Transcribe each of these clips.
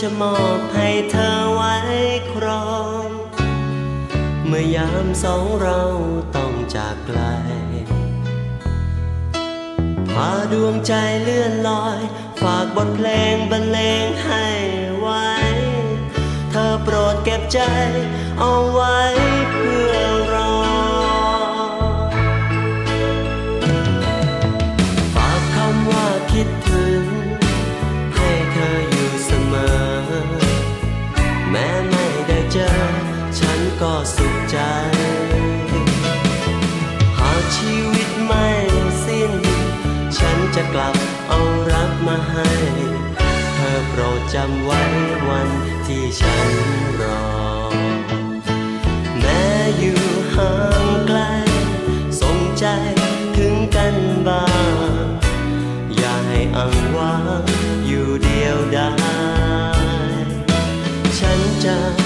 จะมอบให้เธอไว้ครอง เมื่อยามสองเราต้องจากไกล พาดวงใจเลื่อนลอย ฝากบทเพลงบรรเลงให้ไว้ เธอโปรดเก็บใจเอาไว้เพื่อ จะกลับเอารักมาให้ เธอโปรดจำไว้วันที่ฉันรอ แม้อยู่ห่างไกลส่งใจถึงกันบ้าง อย่าให้อังวางอยู่เดียวดายฉันจะ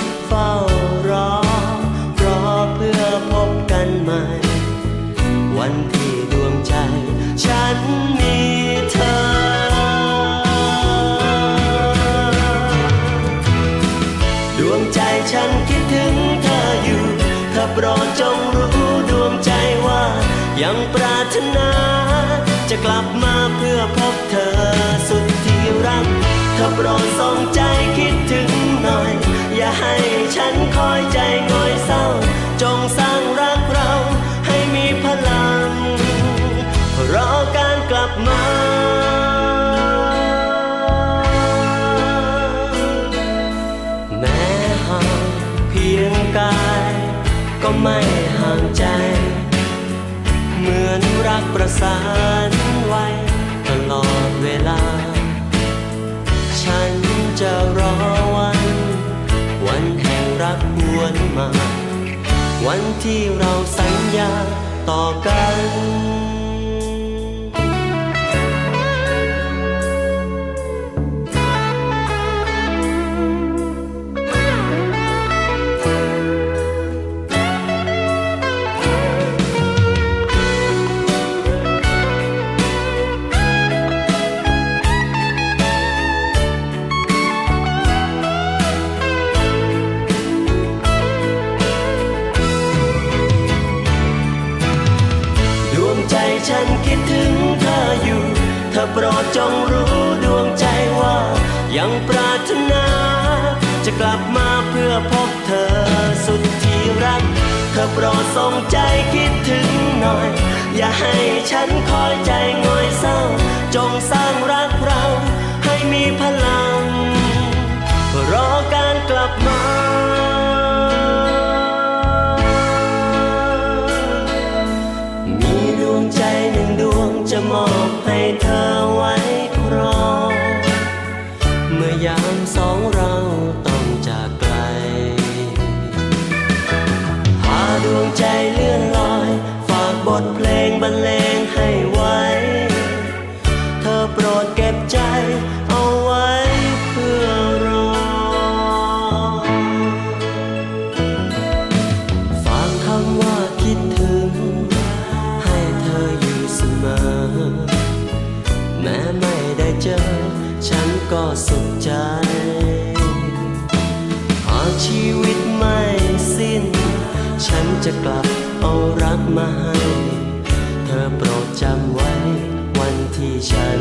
โปรดจงรู้ดวงใจว่า ยังปรารถนา จะกลับมาเพื่อพบเธอสุดที่รักเธอโปรดส่งใจ ก็ไม่ห่างใจ เหมือนรักประสานไว้ตลอดเวลา ฉันจะรอวัน วันแห่งรักหวนมา วันที่เราสัญญาต่อกัน ฉันคิดถึงเธออยู่ เธอโปรดจงรู้ดวงใจว่า ยังปรารถนา จะกลับมาเพื่อพบเธอสุดที่รัก เธอโปรดส่งใจคิดถึงหน่อย อย่าให้ฉันคอยใจง่อยเศร้า ม้ไม่ได้เจอ ฉันก็สุขใจหากชีวิตไม่สิ้น ฉันจะกลับเอารักมาให้ เธอโปรดจำไว้วันที่ฉัน